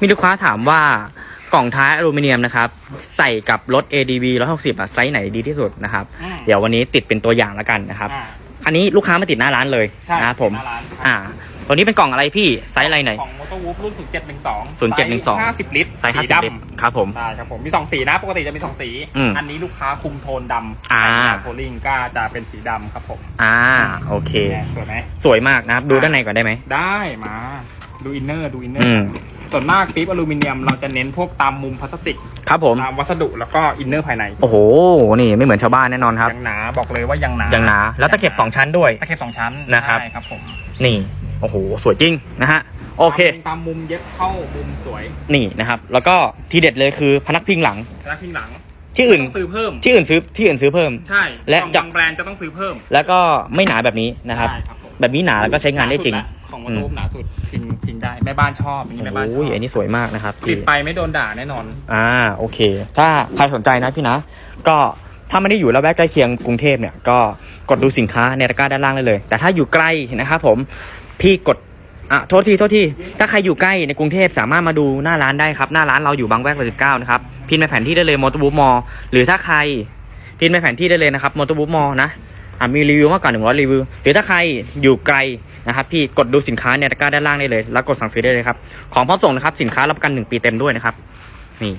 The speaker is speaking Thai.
มีลูกค้าถามว่ากล่องท้ายอลูมิเนียมนะครับใส่กับรถ ADV 160อะไซส์ไหนดีที่สุดนะครับ อืม เดี๋ยววันนี้ติดเป็นตัวอย่างแล้วกันนะครับ อ่า อันนี้ลูกค้ามาติดหน้าร้านเลยใช่นะครับผมหน้าร้านอ่า ตัวนี้เป็นกล่องอะไรพี่ไซส์อะไรไหน ของมอเตอร์วูฟรุ่น 0712 0712 ห้าสิบลิตรไซส์สี50ลิตรดำครับผม ใช่ครับผมมีสองสีนะ ปกติจะมีสองสี อืมอันนี้ลูกค้าคุมโทนดำอ่า โพลิงก็จะเป็นสีดำครับผมอ่าโอเค เนี่ยสวยไหมสวยมากนะครับ ดูด้านในก่อนได้ไหมได้มา ดูอินเนอร์ดูอินเนออืมร์ ส่วนมากปี๊บอลูมิเนียมเราจะเน้นพวกตามมุมพลาสติก ครับผม ตามวัสดุแล้วก็อินเนอร์ภายในโอ้โห นี่ไม่เหมือนชาวบ้านแน่นอนครับ ยังหนาบอกเลยว่ายังหนายังหนา แล้วตะเข็บสองชั้นด้วย ตะเข็บสองชั้นนะครับ ใช่ครับผม นี่ โอ้โห สวยจริงนะฮะ โอเค ตามตามมุมเย็บเข้ามุมสวย นี่นะครับ แล้วก็ทีเด็ดเลยคือพนักพิงหลังแล้วพิงหลังที่อื่นต้องซื้อเพิ่มที่อื่นซื้อที่อื่นซื้อเพิ่ม ใช่ และของจะบางแบรนด์จะต้องซื้อเพิ่ม แล้วก็ไม่หนาแบบนี้นะครับใช่ครับผมแบบนี้หนาแล้วก็ใช้งานได้จริงหสุละ ของมอเตอร์วูฟหนาสุดพิงพิงได้แม่บ้านชอบอย่างนี้แม่บ้านชอโอ้ยบอันนี้สวยมากนะครับติพี่ดไปไม่โดนด่าแน่นอน อ่าโอเค ถ้าใครสนใจนะพี่นะ ก็ถ้าไม่ได้อยู่แล้วแวกใกล้เคียงกรุงเทพเนี่ยก็กดดูสินค้าในตะกร้าด้านล่างได้เลย แต่ถ้าอยู่ใกล้นะครับผมพี่กดอะโทษทีโทษทีถ้าใครอยู่ใกล้ในกรุงเทพสามารถมาดูหน้าร้านได้ครับ หน้าร้านเราอยู่บางแวก89นะครับพิมพ์ในแผนที่ได้เลยมอเตอร์บุ๊มอหรือถ้าใครพิมพ์ในแผนที่ได้เลยนะครับมอเตอร์บุ๊มอนะอะมีรีวิวมากกว่า100 รีวิว หรือถ้าใครอยู่ไกล นะครับพี่กดดูสินค้าในตะกร้าด้านล่างได้เลย แล้วกดสั่งซื้อได้เลยครับของพร้อมส่งนะครับสินค้ารับประกัน1ปีเต็มด้วยนะครับนี่